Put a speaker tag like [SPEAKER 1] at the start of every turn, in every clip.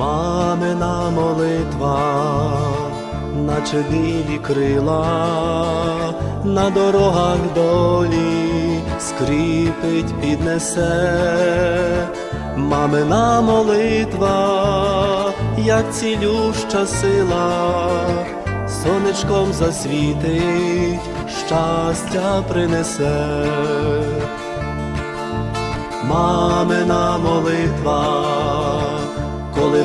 [SPEAKER 1] Мамина молитва, наче білі крила, на дорогах долі скріпить, піднесе. Мамина молитва, як цілюща сила, сонечком засвітить, щастя принесе. Мамина молитва,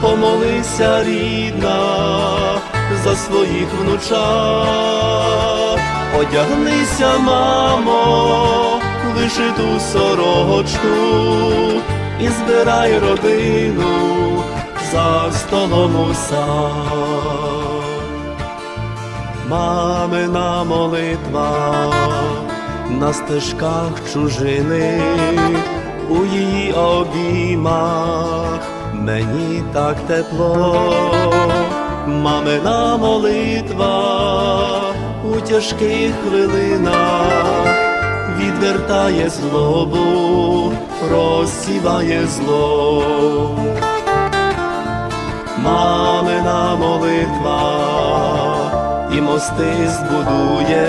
[SPEAKER 1] помолися, рідна, за своїх внучат, одягнися, мамо, в вишиту сорочку і збирай родину за столом у сад. Мамина молитва на стежках чужини, у її обіймах мені так тепло, мамина молитва у тяжких хвилинах. Відвертає злобу, розсіває зло. Мамина молитва і мости збудує,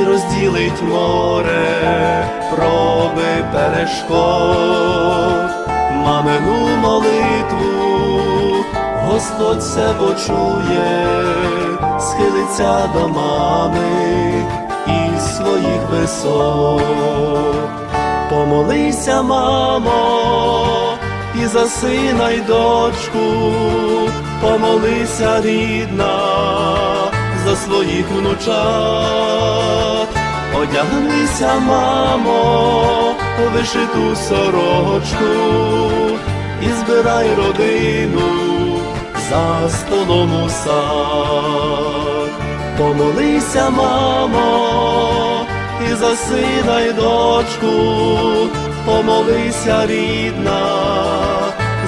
[SPEAKER 1] і розділить море, проби перешкод, мамину молитву, Господь все почує, схилиться до мами із своїх висот. Помолися, мамо, і за сина й дочку, помолися, рідна, за своїх внучат, одягнися, мамо, у вишиту сорочку і збирай родину за столом у сад. Помолися, мамо, і за дочку, помолися, рідна,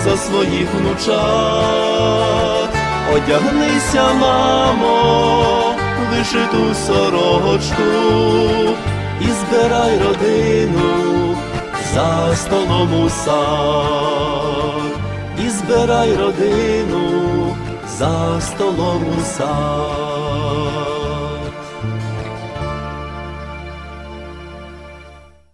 [SPEAKER 1] за своїх внучат, одягнися, мамо, вишиту сорочку і збирай родину за столом у сад, і збирай родину за столом у сад.